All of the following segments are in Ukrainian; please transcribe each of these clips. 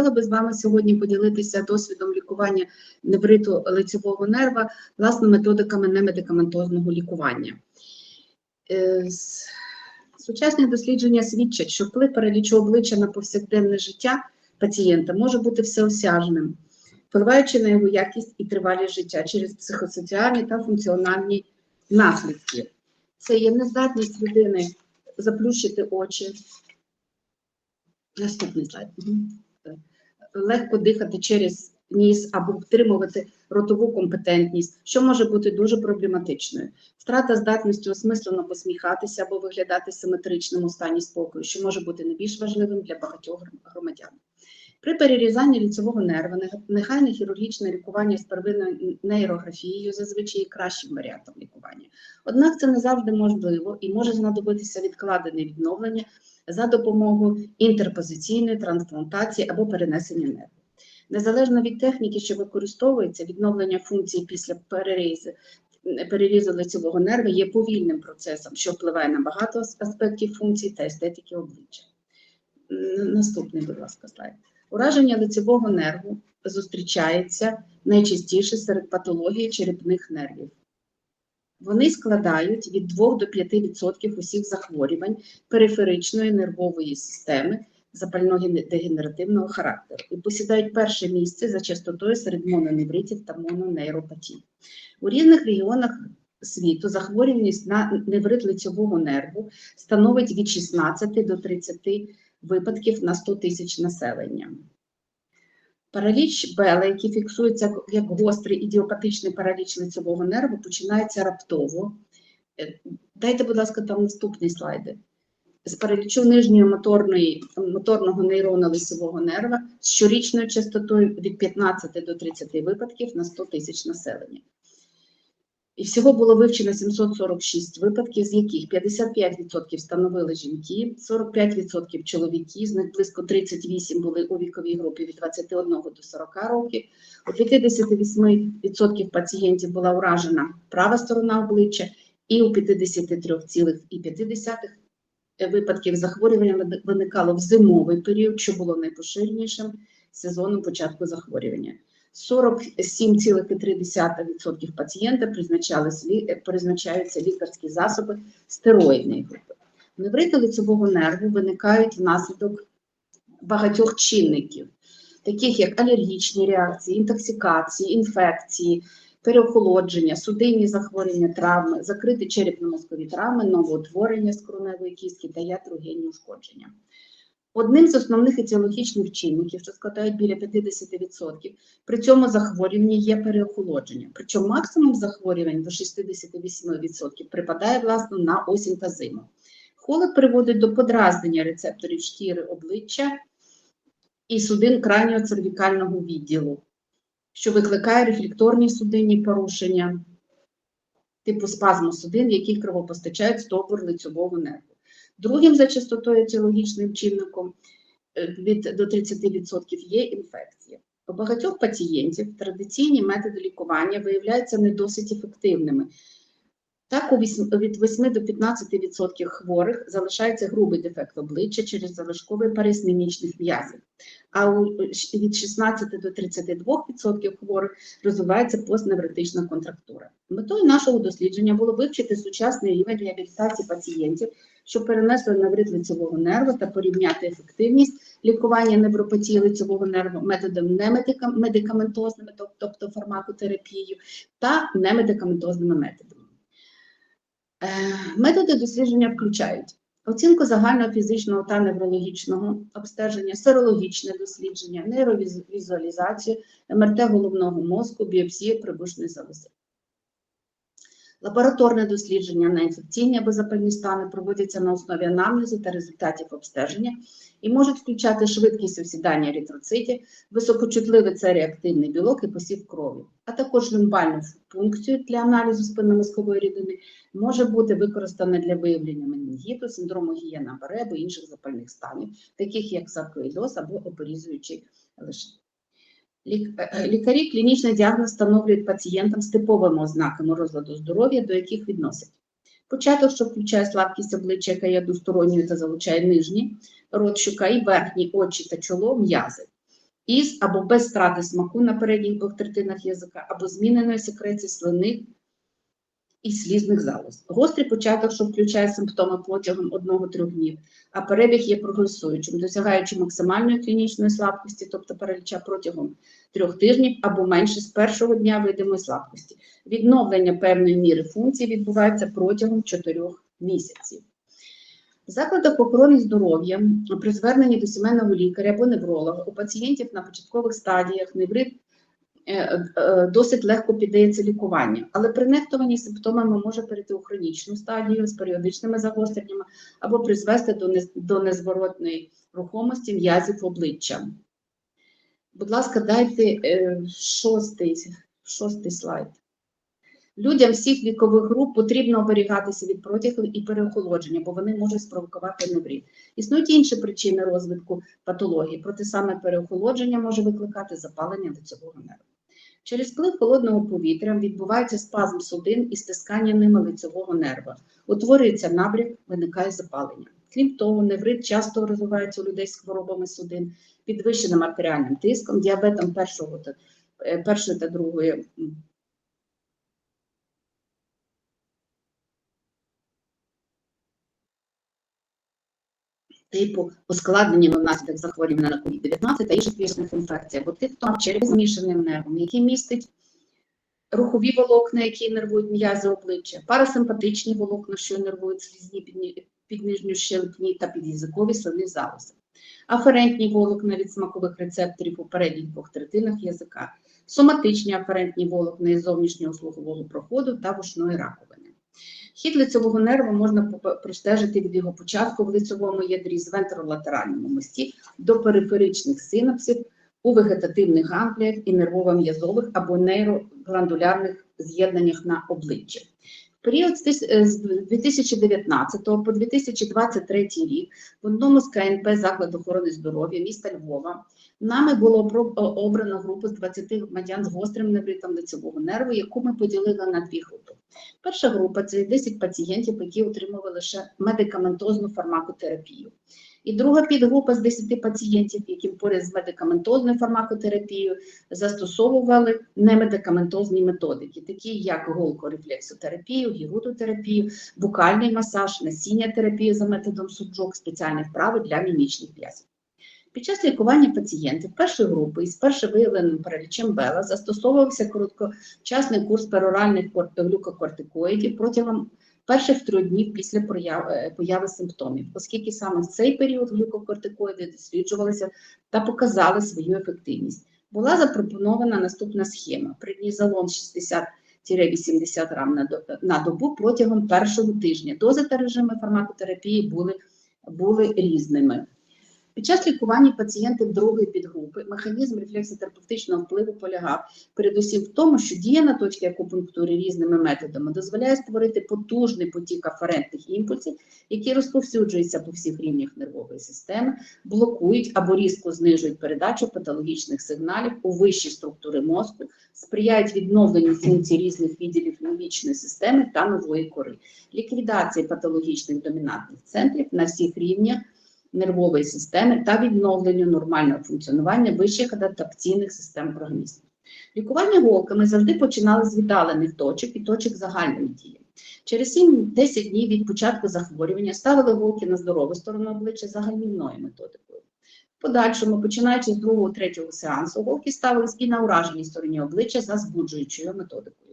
Хотіла би з вами сьогодні поділитися досвідом лікування невриту лицевого нерва, власне, методиками немедикаментозного лікування. Е, Сучасні дослідження свідчать, що вплив паралічу обличчя на повсякденне життя пацієнта може бути всеосяжним, впливаючи на його якість і тривалість життя через психосоціальні та функціональні наслідки. Це є нездатність людини заплющити очі. Наступний слайд. Легко дихати через ніс або втримувати ротову компетентність, що може бути дуже проблематичною. Втрата здатності осмислено посміхатися або виглядати симетричним у стані спокою, що може бути не більш важливим для багатьох гром- громадян. При перерізанні ліцевого нерва нега- негайне хірургічне лікування з первинною нейрографією зазвичай є кращим варіантом лікування. Однак це не завжди можливо і може знадобитися відкладене відновлення за допомогою інтерпозиційної трансплантації або перенесення нерву. Незалежно від техніки, що використовується, відновлення функції після перерізу, перерізу лицевого нерва є повільним процесом, що впливає на багато аспектів функцій та естетики обличчя. Наступний, будь ласка, слайд. Ураження лицевого нерву зустрічається найчастіше серед патології черепних нервів. Вони складають від 2 до 5% усіх захворювань периферичної нервової системи запально-дегенеративного характеру і посідають перше місце за частотою серед мононевритів та мононейропатій. У різних регіонах світу захворюваність на неврит лицьового нерву становить від 16 до 30 випадків на 100 тисяч населення. Параліч Бела, який фіксується як гострий ідіопатичний параліч лицевого нерву, починається раптово. Е, Дайте, будь ласка, там наступний слайди. З паралічу нижньої моторної, моторного нейрона лицевого нерва з щорічною частотою від 15 до 30 випадків на 100 тисяч населення. І всього було вивчено 746 випадків, з яких 55% становили жінки, 45% чоловіки, з них близько 38 були у віковій групі від 21 до 40 років. У 58% пацієнтів була уражена права сторона обличчя, і у 53,5% випадків захворювання виникало в зимовий період, що було найпоширенішим сезоном початку захворювання. 47,3% пацієнта призначаються лікарські засоби стероїдної групи. Неврити лицевого нерву виникають внаслідок багатьох чинників, таких як алергічні реакції, інтоксикації, інфекції, переохолодження, судинні захворювання, травми, закриті черепно-мозкові травми, новоутворення скроневої кістки та ятрогенні ушкодження. Одним з основних етіологічних чинників, що складають біля 50%, при цьому захворюванні є переохолодження. Причому максимум захворювань до 68% припадає власне на осінь та зиму. Холод приводить до подразнення рецепторів шкіри обличчя і судин крайнього цервікального відділу, що викликає рефлекторні судинні порушення типу спазму судин, яких кровопостачають стовбур лицьового нерву. Другим за частотою етіологічним чинником е, від до 30% є інфекція. У багатьох пацієнтів традиційні методи лікування виявляються не досить ефективними. Так, від 8 до 15% хворих залишається грубий дефект обличчя через залишковий паріз мімічних м'язів, а у від 16 до 32% хворих розвивається постневротична контрактура. Метою нашого дослідження було вивчити сучасний рівень реабілітації пацієнтів, що перенесли неврит лицевого нерву та порівняти ефективність лікування невропатії лицевого нерву методом немедикаментозними, тобто фармакотерапією, та немедикаментозними методами. Е, Методи дослідження включають оцінку загального фізичного та неврологічного обстеження, серологічне дослідження, нейровізуалізацію, МРТ головного мозку, біопсію прибушної залози. Лабораторне дослідження на інфекційні або запальні стани проводяться на основі анамнезу та результатів обстеження і можуть включати швидкість осідання еритроцитів, високочутливий це реактивний білок і посів крові, а також лімбальну функцію для аналізу спинномозкової рідини може бути використана для виявлення менінгіту, синдрому гієна або інших запальних станів, таких як саркоїдоз або опорізуючий лишай. Е, е, Лікарі клінічний діагноз встановлюють пацієнтам з типовими ознаками розладу здоров'я, до яких відносять початок, що включає слабкість обличчя, яка є двосторонньою та залучає нижні, рот, щука і верхні очі та чоло, м'язи. із або без страти смаку на передніх двох третинах язика, або зміненої секреції слини і слізних залоз. Гострий початок, що включає симптоми протягом 1-3 днів, а перебіг є прогресуючим, досягаючи максимальної клінічної слабкості, тобто параліча протягом трьох тижнів або менше з першого дня видимої слабкості. Відновлення певної міри функцій відбувається протягом 4 місяців. В закладах охорони здоров'я при зверненні до сімейного лікаря або невролога у пацієнтів на початкових стадіях неврит досить легко піддається лікування, але при нехтуванні симптомами може перейти у хронічну стадію з періодичними загостреннями або призвести до, незворотної рухомості м'язів обличчя. Будь ласка, дайте е, шостий, шостий слайд. Людям всіх вікових груп потрібно оберігатися від протягів і переохолодження, бо вони можуть спровокувати невріт. Існують інші причини розвитку патології, проте саме переохолодження може викликати запалення лицевого нерву. Через вплив холодного повітря відбувається спазм судин і стискання ними лицевого нерва. Утворюється набряк, виникає запалення. Крім того, неврит часто розвивається у людей з хворобами судин, підвищеним артеріальним тиском, діабетом першого та, е, першої та другої типу ускладнення внаслідок захворювання на COVID-19 та інших вірусних інфекцій, або тих, хто через змішаним нервом, який містить рухові волокна, які нервують м'язи обличчя, парасимпатичні волокна, що нервують слізні підні- піднижню щелепні та під'язикові слини залози, аферентні волокна від смакових рецепторів у передніх двох третинах язика, соматичні аферентні волокна із зовнішнього слухового проходу та вушної раковини. Хід лицевого нерва можна простежити від його початку в лицевому ядрі з вентролатеральному мості до периферичних синапсів у вегетативних гангліях і нервово-м'язових або нейрогландулярних з'єднаннях на обличчі. В період з 2019 по 2023 рік в одному з КНП закладу охорони здоров'я міста Львова нами було обрано групу з 20 громадян з гострим невритом лицевого нерву, яку ми поділили на дві групи. Перша група це 10 пацієнтів, які отримували лише медикаментозну фармакотерапію. І друга підгрупа з 10 пацієнтів, яким поряд з медикаментозною фармакотерапією застосовували немедикаментозні методики, такі як голкорефлексотерапію, гігутотерапію, букальний масаж, насіння терапію за методом суджок, спеціальні вправи для мімічних м'язів. Під час лікування пацієнтів першої групи із перше виявленим паралічем Бела застосовувався короткочасний курс пероральних глюкокортикоїдів протягом перших трьох днів після прояви, е, появи симптомів, оскільки саме в цей період глюкокортикоїди досліджувалися та показали свою ефективність. Була запропонована наступна схема: преднізолон 60-80 грам на добу протягом першого тижня. Дози та режими фармакотерапії були, були різними. Під час лікування пацієнтів другої підгрупи механізм рефлексотерапевтичного впливу полягав передусім в тому, що дія на точки акупунктури різними методами дозволяє створити потужний потік аферентних імпульсів, які розповсюджуються по всіх рівнях нервової системи, блокують або різко знижують передачу патологічних сигналів у вищі структури мозку, сприяють відновленню функцій різних відділів лімбічної системи та нової кори, ліквідації патологічних домінантних центрів на всіх рівнях нервової системи та відновленню нормального функціонування вищих адаптаційних систем організму. Лікування голками завжди починали з віддалених точок і точок загальної дії. Через 7-10 днів від початку захворювання ставили голки на здорову сторону обличчя за методикою. В подальшому, починаючи з другого третього сеансу, голки ставились і на ураженій стороні обличчя за збуджуючою методикою.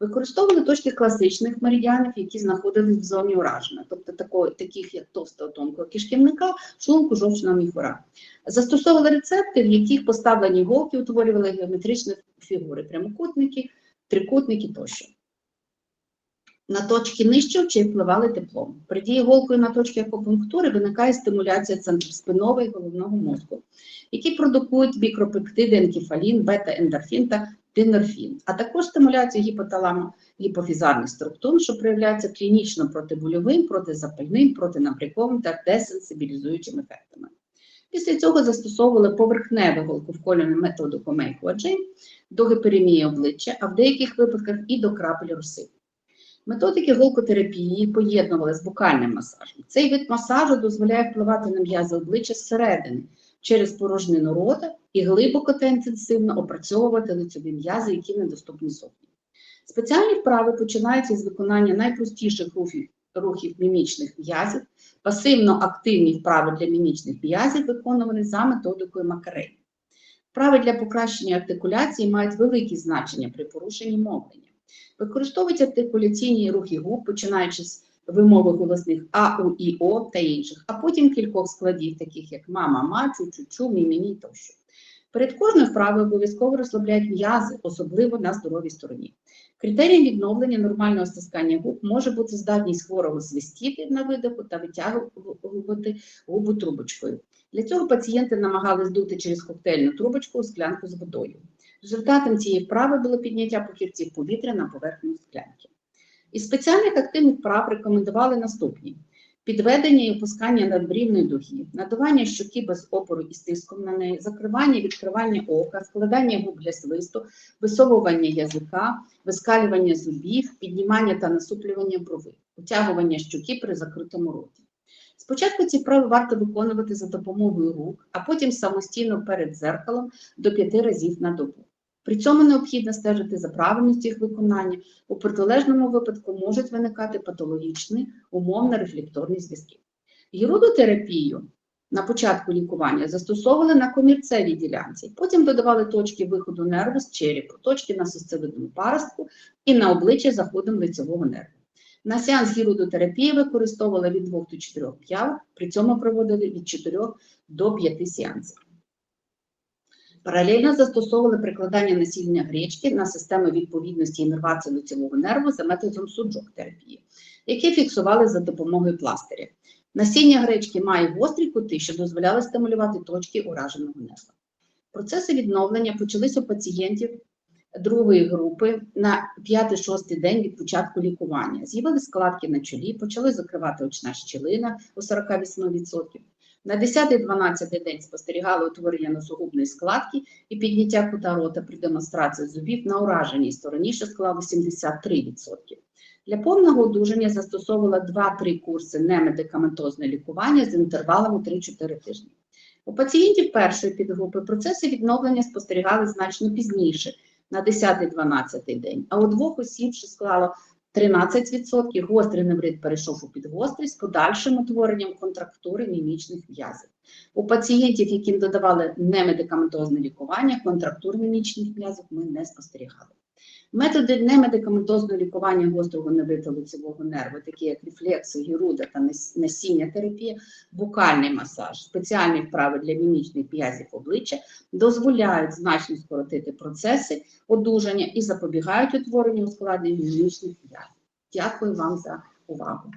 Використовували точки класичних меридіанів, які знаходились в зоні ураження, тобто такої, таких як товстого тонкого кишківника, шлунку жовчного міхура. Застосовували рецепти, в яких поставлені голки утворювали геометричні фігури, прямокутники, трикутники тощо. На точки нижче очей впливали теплом. При дії голкою на точки акупунктури виникає стимуляція центрів спинного і головного мозку, які продукують мікропептиди енкефалін, бета-ендорфін та динорфін, а також стимуляцію гіпоталамо гіпофізарних структур, що проявляються клінічно протибольовим, протизапальним, протинапряковим та десенсибілізуючим ефектами. Після цього застосовували поверхневе голковколювання методу Комейко-Аджей до гіперемії обличчя, а в деяких випадках і до крапель руси. Методики голкотерапії поєднували з букальним масажем. Цей вид масажу дозволяє впливати на м'язи обличчя зсередини через порожнину рота і глибоко та інтенсивно опрацьовувати лицьові м'язи, які недоступні зовні. Спеціальні вправи починаються з виконання найпростіших рухів, рухів мімічних м'язів, пасивно-активні вправи для мімічних м'язів виконувані за методикою Макарей. Вправи для покращення артикуляції мають велике значення при порушенні мовлення. Використовують артикуляційні рухи губ, починаючи з вимови голосних А, У, І, О та інших, а потім кількох складів, таких як мама, ма, чу, чу, чу, тощо. Перед кожною вправою обов'язково розслабляють м'язи, особливо на здоровій стороні. Критерієм відновлення нормального стискання губ може бути здатність хворого свистіти на видиху та витягувати губу трубочкою. Для цього пацієнти намагались дути через коктейльну трубочку у склянку з водою. Результатом цієї вправи було підняття похірців повітря на поверхню склянки. Із спеціальних активних вправ рекомендували наступні: підведення і опускання надбрівної дуги, надування щоки без опору і стиском на неї, закривання і відкривання ока, складання губ для свисту, висовування язика, вискалювання зубів, піднімання та насуплювання брови, утягування щоки при закритому роті. Спочатку ці вправи варто виконувати за допомогою рук, а потім самостійно перед дзеркалом до п'яти разів на добу. При цьому необхідно стежити за правильністю їх виконання, у протилежному випадку можуть виникати патологічні умовно-рефлекторні зв'язки. Гірудотерапію на початку лікування застосовували на комірцевій ділянці, потім додавали точки виходу нерву з черепу, точки на сосцевидному паростку і на обличчя заходом лицевого нерву. На сеанс гірудотерапії використовували від 2 до 4 п'яв, при цьому проводили від 4 до 5 сеансів. Паралельно застосовували прикладання насіння гречки на системи відповідності іннервації лицевого нерву за методом суджок терапії, які фіксували за допомогою пластиря. Насіння гречки має гострі кути, що дозволяли стимулювати точки ураженого нерва. Процеси відновлення почалися у пацієнтів другої групи на 5-6 день від початку лікування. З'явилися складки на чолі, почали закривати очна щілина у 48%. На 10-12 день спостерігали утворення носогубної складки і підняття кута рота при демонстрації зубів на ураженій стороні, що склало 73%. Для повного одужання застосовувала 2-3 курси немедикаментозного лікування з інтервалами 3-4 тижні. У пацієнтів першої підгрупи процеси відновлення спостерігали значно пізніше, на 10-12 день, а у двох осіб, що склало 13%, гострий неврит перейшов у підгострість з подальшим утворенням контрактури мімічних м'язів. У пацієнтів, яким додавали немедикаментозне лікування, контрактур мімічних м'язів ми не спостерігали. Методи немедикаментозного лікування гострого неврита лицевого нерву, такі як рефлекси, гіруда та насіння терапія, букальний масаж, спеціальні вправи для мімічних м'язів обличчя дозволяють значно скоротити процеси одужання і запобігають утворенню ускладнень мімічних м'язів. Дякую вам за увагу.